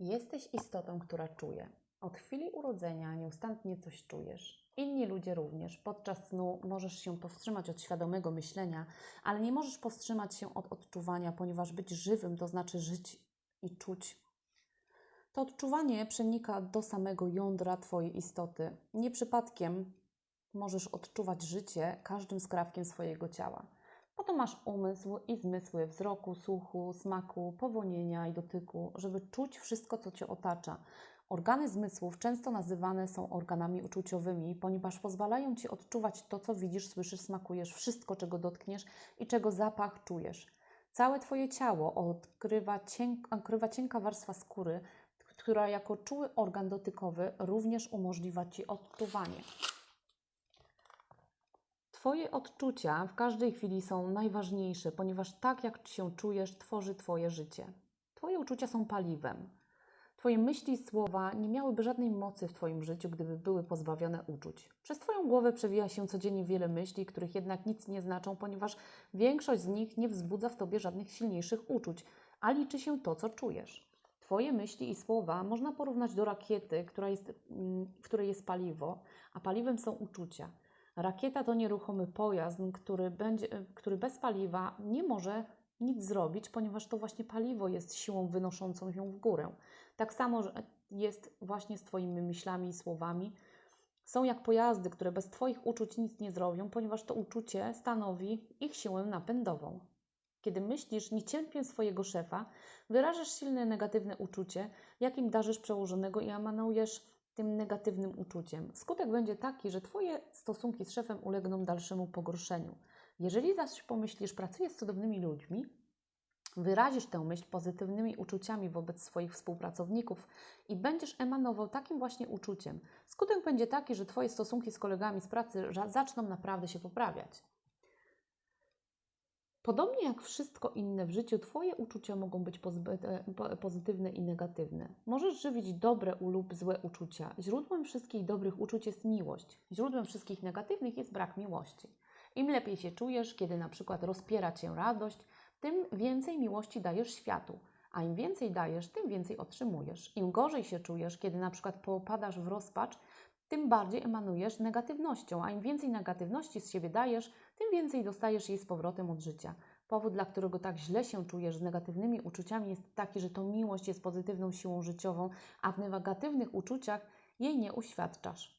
Jesteś istotą, która czuje. Od chwili urodzenia nieustannie coś czujesz. Inni ludzie również. Podczas snu możesz się powstrzymać od świadomego myślenia, ale nie możesz powstrzymać się od odczuwania, ponieważ być żywym to znaczy żyć i czuć. To odczuwanie przenika do samego jądra Twojej istoty. Nie przypadkiem możesz odczuwać życie każdym skrawkiem swojego ciała. Po to masz umysł i zmysły wzroku, słuchu, smaku, powonienia i dotyku, żeby czuć wszystko, co Cię otacza. Organy zmysłów często nazywane są organami uczuciowymi, ponieważ pozwalają Ci odczuwać to, co widzisz, słyszysz, smakujesz, wszystko, czego dotkniesz i czego zapach czujesz. Całe Twoje ciało odkrywa, cienk, cienka warstwa skóry, która jako czuły organ dotykowy również umożliwia Ci odczuwanie. Twoje odczucia w każdej chwili są najważniejsze, ponieważ tak jak się czujesz, tworzy Twoje życie. Twoje uczucia są paliwem. Twoje myśli i słowa nie miałyby żadnej mocy w Twoim życiu, gdyby były pozbawione uczuć. Przez Twoją głowę przewija się codziennie wiele myśli, których jednak nic nie znaczą, ponieważ większość z nich nie wzbudza w Tobie żadnych silniejszych uczuć, a liczy się to, co czujesz. Twoje myśli i słowa można porównać do rakiety, która jest, mm, w której jest paliwo, a paliwem są uczucia. Rakieta to nieruchomy pojazd, który, będzie, który bez paliwa nie może nic zrobić, ponieważ to właśnie paliwo jest siłą wynoszącą ją w górę. Tak samo jest właśnie z Twoimi myślami i słowami. Są jak pojazdy, które bez Twoich uczuć nic nie zrobią, ponieważ to uczucie stanowi ich siłę napędową. Kiedy myślisz, nie cierpię swojego szefa, wyrażasz silne negatywne uczucie, jakim darzysz przełożonego i emanujesz tym negatywnym uczuciem. Skutek będzie taki, że Twoje stosunki z szefem ulegną dalszemu pogorszeniu. Jeżeli zaś pomyślisz, pracuję z cudownymi ludźmi, wyrazisz tę myśl pozytywnymi uczuciami wobec swoich współpracowników i będziesz emanował takim właśnie uczuciem. Skutek będzie taki, że Twoje stosunki z kolegami z pracy zaczną naprawdę się poprawiać. Podobnie jak wszystko inne w życiu, Twoje uczucia mogą być e, pozytywne i negatywne. Możesz żywić dobre lub złe uczucia. Źródłem wszystkich dobrych uczuć jest miłość. Źródłem wszystkich negatywnych jest brak miłości. Im lepiej się czujesz, kiedy na przykład rozpiera Cię radość, tym więcej miłości dajesz światu. A im więcej dajesz, tym więcej otrzymujesz. Im gorzej się czujesz, kiedy na przykład popadasz w rozpacz, tym bardziej emanujesz negatywnością, a im więcej negatywności z siebie dajesz, tym więcej dostajesz jej z powrotem od życia. Powód, dla którego tak źle się czujesz z negatywnymi uczuciami, jest taki, że to miłość jest pozytywną siłą życiową, a w negatywnych uczuciach jej nie uświadczasz.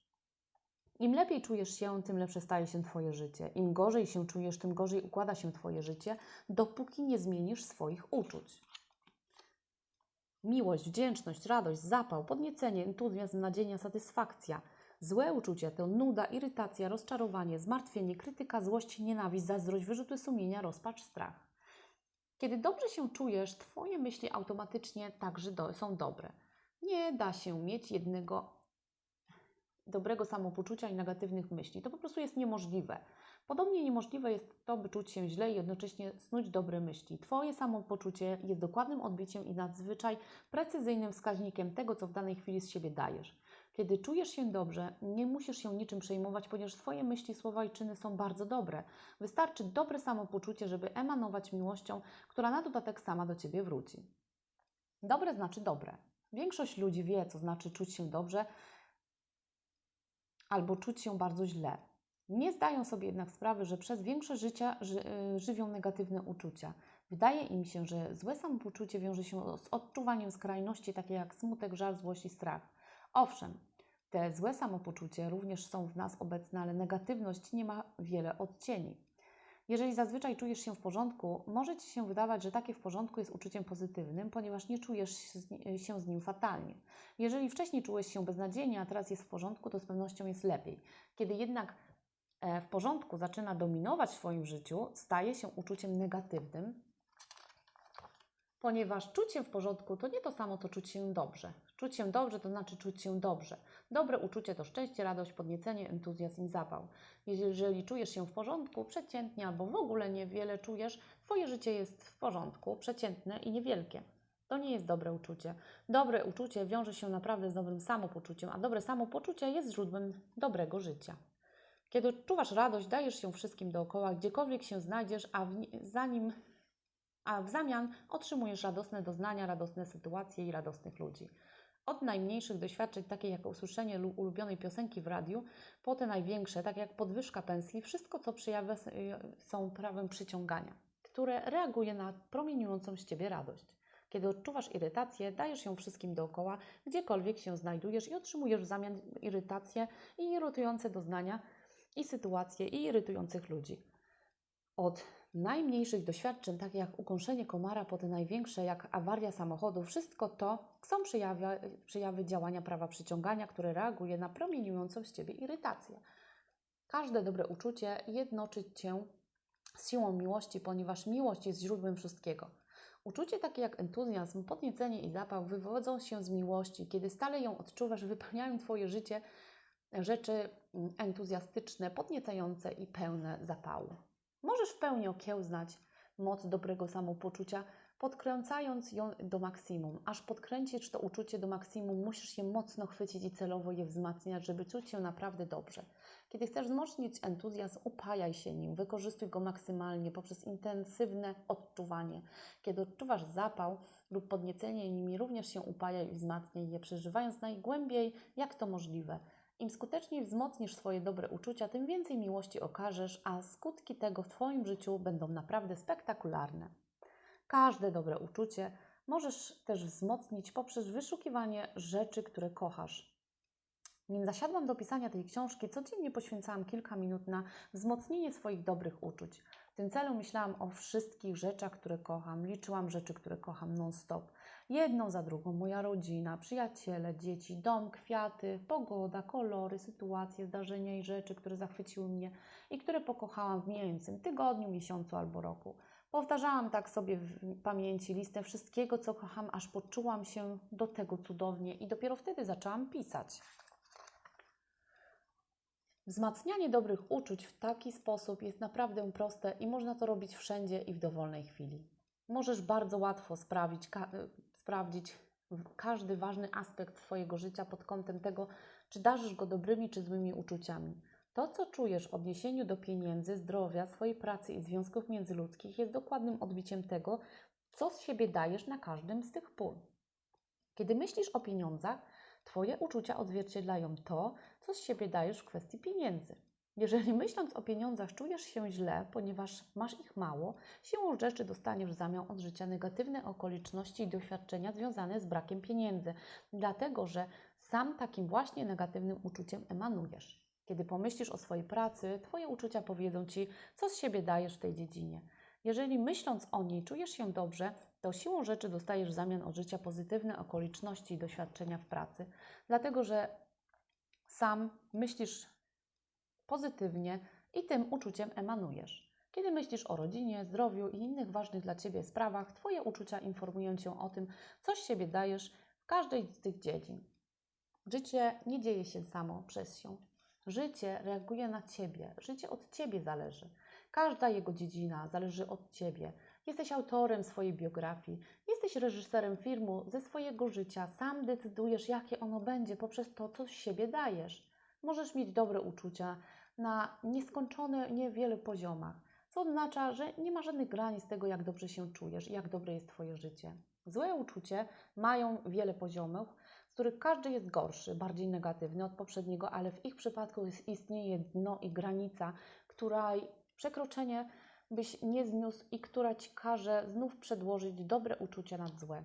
Im lepiej czujesz się, tym lepsze staje się Twoje życie. Im gorzej się czujesz, tym gorzej układa się Twoje życie, dopóki nie zmienisz swoich uczuć. Miłość, wdzięczność, radość, zapał, podniecenie, entuzjazm, nadzieja, satysfakcja – Złe uczucia to nuda, irytacja, rozczarowanie, zmartwienie, krytyka, złość, nienawiść, zazdrość, wyrzuty sumienia, rozpacz, strach. Kiedy dobrze się czujesz, Twoje myśli automatycznie także do, są dobre. Nie da się mieć jednego dobrego samopoczucia i negatywnych myśli. To po prostu jest niemożliwe. Podobnie niemożliwe jest to, by czuć się źle i jednocześnie snuć dobre myśli. Twoje samopoczucie jest dokładnym odbiciem i nadzwyczaj precyzyjnym wskaźnikiem tego, co w danej chwili z siebie dajesz. Kiedy czujesz się dobrze, nie musisz się niczym przejmować, ponieważ Twoje myśli, słowa i czyny są bardzo dobre. Wystarczy dobre samopoczucie, żeby emanować miłością, która na dodatek sama do Ciebie wróci. Dobre znaczy dobre. Większość ludzi wie, co znaczy czuć się dobrze albo czuć się bardzo źle. Nie zdają sobie jednak sprawy, że przez większe życia ży, y, żywią negatywne uczucia. Wydaje im się, że złe samopoczucie wiąże się z odczuwaniem skrajności, takie jak smutek, żal, złość i strach. Owszem, te złe samopoczucie również są w nas obecne, ale negatywność nie ma wiele odcieni. Jeżeli zazwyczaj czujesz się w porządku, może Ci się wydawać, że takie w porządku jest uczuciem pozytywnym, ponieważ nie czujesz się z nim fatalnie. Jeżeli wcześniej czułeś się beznadziejnie, a teraz jest w porządku, to z pewnością jest lepiej. Kiedy jednak e, w porządku zaczyna dominować w Twoim życiu, staje się uczuciem negatywnym, ponieważ czuć się w porządku to nie to samo, co czuć się dobrze. Czuć się dobrze to znaczy czuć się dobrze. Dobre uczucie to szczęście, radość, podniecenie, entuzjazm i zapał. Jeżeli czujesz się w porządku, przeciętnie albo w ogóle niewiele czujesz, Twoje życie jest w porządku, przeciętne i niewielkie. To nie jest dobre uczucie. Dobre uczucie wiąże się naprawdę z dobrym samopoczuciem, a dobre samopoczucie jest źródłem dobrego życia. Kiedy odczuwasz radość, dajesz się wszystkim dookoła, gdziekolwiek się znajdziesz, a zanim a w zamian otrzymujesz radosne doznania, radosne sytuacje i radosnych ludzi. Od najmniejszych doświadczeń, takie jak usłyszenie lub ulubionej piosenki w radiu, po te największe, tak jak podwyżka pensji, wszystko co przejawia y, są prawem przyciągania, które reaguje na promieniującą z Ciebie radość. Kiedy odczuwasz irytację, dajesz ją wszystkim dookoła, gdziekolwiek się znajdujesz i otrzymujesz w zamian irytację i irytujące doznania i sytuacje i irytujących ludzi. Od najmniejszych doświadczeń, takie jak ukąszenie komara, po te największe, jak awaria samochodu, wszystko to są przejawy, przejawy działania prawa przyciągania, które reaguje na promieniującą z Ciebie irytację. Każde dobre uczucie jednoczy Cię z siłą miłości, ponieważ miłość jest źródłem wszystkiego. Uczucie takie jak entuzjazm, podniecenie i zapał wywodzą się z miłości. Kiedy stale ją odczuwasz, wypełniają Twoje życie rzeczy mm, entuzjastyczne, podniecające i pełne zapału. Możesz w pełni okiełznać moc dobrego samopoczucia, podkręcając ją do maksimum. Aż podkręcisz to uczucie do maksimum, musisz je mocno chwycić i celowo je wzmacniać, żeby czuć się naprawdę dobrze. Kiedy chcesz wzmocnić entuzjazm, upajaj się nim, wykorzystuj go maksymalnie poprzez intensywne odczuwanie. Kiedy odczuwasz zapał lub podniecenie nimi, również się upajaj i wzmacniaj je, przeżywając najgłębiej, jak to możliwe. Im skuteczniej wzmocnisz swoje dobre uczucia, tym więcej miłości okażesz, a skutki tego w Twoim życiu będą naprawdę spektakularne. Każde dobre uczucie możesz też wzmocnić poprzez wyszukiwanie rzeczy, które kochasz. Nim zasiadłam do pisania tej książki, codziennie poświęcałam kilka minut na wzmocnienie swoich dobrych uczuć. W tym celu myślałam o wszystkich rzeczach, które kocham, liczyłam rzeczy, które kocham non-stop. Jedną za drugą moja rodzina, przyjaciele, dzieci, dom, kwiaty, pogoda, kolory, sytuacje, zdarzenia i rzeczy, które zachwyciły mnie i które pokochałam w mijającym tygodniu, miesiącu albo roku. Powtarzałam tak sobie w pamięci listę wszystkiego, co kocham, aż poczułam się do tego cudownie i dopiero wtedy zaczęłam pisać. Wzmacnianie dobrych uczuć w taki sposób jest naprawdę proste i można to robić wszędzie i w dowolnej chwili. Możesz bardzo łatwo sprawić, sprawdzić każdy ważny aspekt Twojego życia pod kątem tego, czy darzysz go dobrymi czy złymi uczuciami. To, co czujesz w odniesieniu do pieniędzy, zdrowia, swojej pracy i związków międzyludzkich, jest dokładnym odbiciem tego, co z siebie dajesz na każdym z tych pól. Kiedy myślisz o pieniądzach, Twoje uczucia odzwierciedlają to, co z siebie dajesz w kwestii pieniędzy. Jeżeli myśląc o pieniądzach czujesz się źle, ponieważ masz ich mało, siłą rzeczy dostaniesz w zamian od życia negatywne okoliczności i doświadczenia związane z brakiem pieniędzy, dlatego że sam takim właśnie negatywnym uczuciem emanujesz. Kiedy pomyślisz o swojej pracy, Twoje uczucia powiedzą Ci, co z siebie dajesz w tej dziedzinie. Jeżeli myśląc o niej czujesz się dobrze, to siłą rzeczy dostajesz w zamian od życia pozytywne okoliczności i doświadczenia w pracy, dlatego że sam myślisz pozytywnie i tym uczuciem emanujesz. Kiedy myślisz o rodzinie, zdrowiu i innych ważnych dla Ciebie sprawach, Twoje uczucia informują Cię o tym, co z siebie dajesz w każdej z tych dziedzin. Życie nie dzieje się samo przez się. Życie reaguje na Ciebie. Życie od Ciebie zależy. Każda jego dziedzina zależy od Ciebie. Jesteś autorem swojej biografii, jesteś reżyserem filmu ze swojego życia. Sam decydujesz, jakie ono będzie poprzez to, co z siebie dajesz. Możesz mieć dobre uczucia na nieskończone, niewielu poziomach, co oznacza, że nie ma żadnych granic tego, jak dobrze się czujesz jak dobre jest Twoje życie. Złe uczucie mają wiele poziomów, z których każdy jest gorszy, bardziej negatywny od poprzedniego, ale w ich przypadku istnieje dno i granica, której przekroczenie byś nie zniósł i która Ci każe znów przedłożyć dobre uczucia nad złe.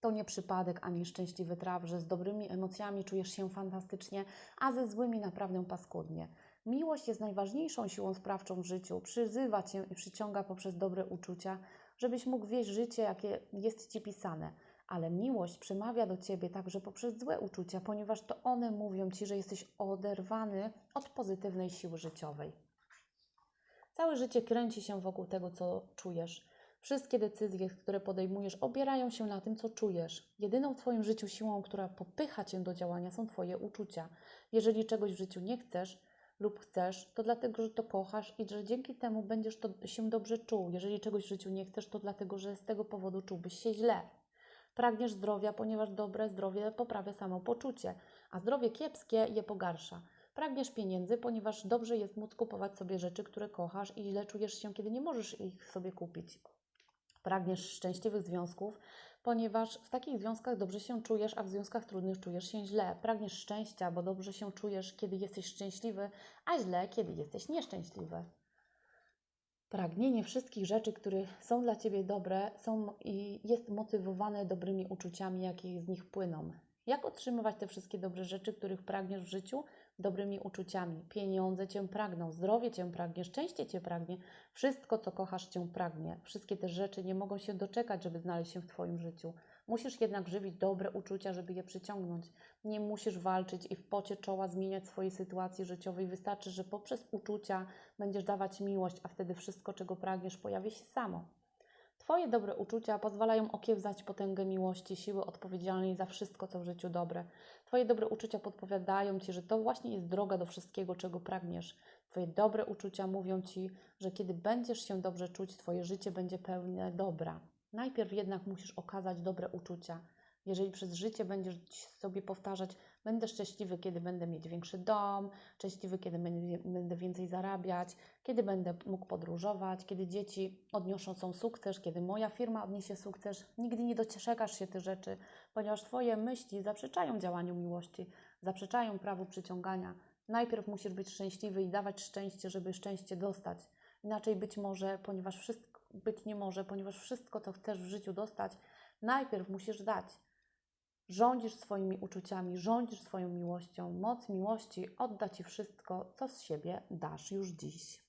To nie przypadek ani szczęśliwy traf, że z dobrymi emocjami czujesz się fantastycznie, a ze złymi naprawdę paskudnie. Miłość jest najważniejszą siłą sprawczą w życiu. Przyzywa Cię i przyciąga poprzez dobre uczucia, żebyś mógł wieść życie, jakie jest Ci pisane. Ale miłość przemawia do Ciebie także poprzez złe uczucia, ponieważ to one mówią Ci, że jesteś oderwany od pozytywnej siły życiowej. Całe życie kręci się wokół tego, co czujesz. Wszystkie decyzje, które podejmujesz, opierają się na tym, co czujesz. Jedyną w Twoim życiu siłą, która popycha Cię do działania, są Twoje uczucia. Jeżeli czegoś w życiu nie chcesz lub chcesz, to dlatego, że to kochasz i że dzięki temu będziesz to się dobrze czuł. Jeżeli czegoś w życiu nie chcesz, to dlatego, że z tego powodu czułbyś się źle. Pragniesz zdrowia, ponieważ dobre zdrowie poprawia samopoczucie, a zdrowie kiepskie je pogarsza. Pragniesz pieniędzy, ponieważ dobrze jest móc kupować sobie rzeczy, które kochasz i źle czujesz się, kiedy nie możesz ich sobie kupić. Pragniesz szczęśliwych związków, ponieważ w takich związkach dobrze się czujesz, a w związkach trudnych czujesz się źle. Pragniesz szczęścia, bo dobrze się czujesz, kiedy jesteś szczęśliwy, a źle, kiedy jesteś nieszczęśliwy. Pragnienie wszystkich rzeczy, które są dla Ciebie dobre, są i jest motywowane dobrymi uczuciami, jakie z nich płyną. Jak otrzymywać te wszystkie dobre rzeczy, których pragniesz w życiu? Dobrymi uczuciami. Pieniądze Cię pragną, zdrowie Cię pragnie, szczęście Cię pragnie, wszystko, co kochasz, Cię pragnie. Wszystkie te rzeczy nie mogą się doczekać, żeby znaleźć się w Twoim życiu. Musisz jednak żywić dobre uczucia, żeby je przyciągnąć. Nie musisz walczyć i w pocie czoła zmieniać swojej sytuacji życiowej. Wystarczy, że poprzez uczucia będziesz dawać miłość, a wtedy wszystko, czego pragniesz, pojawi się samo. Twoje dobre uczucia pozwalają okiełzać potęgę miłości, siły odpowiedzialnej za wszystko, co w życiu dobre. Twoje dobre uczucia podpowiadają Ci, że to właśnie jest droga do wszystkiego, czego pragniesz. Twoje dobre uczucia mówią Ci, że kiedy będziesz się dobrze czuć, Twoje życie będzie pełne dobra. Najpierw jednak musisz okazać dobre uczucia. Jeżeli przez życie będziesz sobie powtarzać, będę szczęśliwy, kiedy będę mieć większy dom, szczęśliwy, kiedy będę- więcej zarabiać, kiedy będę mógł podróżować, kiedy dzieci odniosą są sukces, kiedy moja firma odniesie sukces, nigdy nie doczekasz się tych rzeczy, ponieważ Twoje myśli zaprzeczają działaniu miłości, zaprzeczają prawu przyciągania. Najpierw musisz być szczęśliwy i dawać szczęście, żeby szczęście dostać. Inaczej być może, ponieważ wszystko być nie może, ponieważ wszystko, co chcesz w życiu dostać, najpierw musisz dać. Rządzisz swoimi uczuciami, rządzisz swoją miłością. Moc miłości odda Ci wszystko, co z siebie dasz już dziś.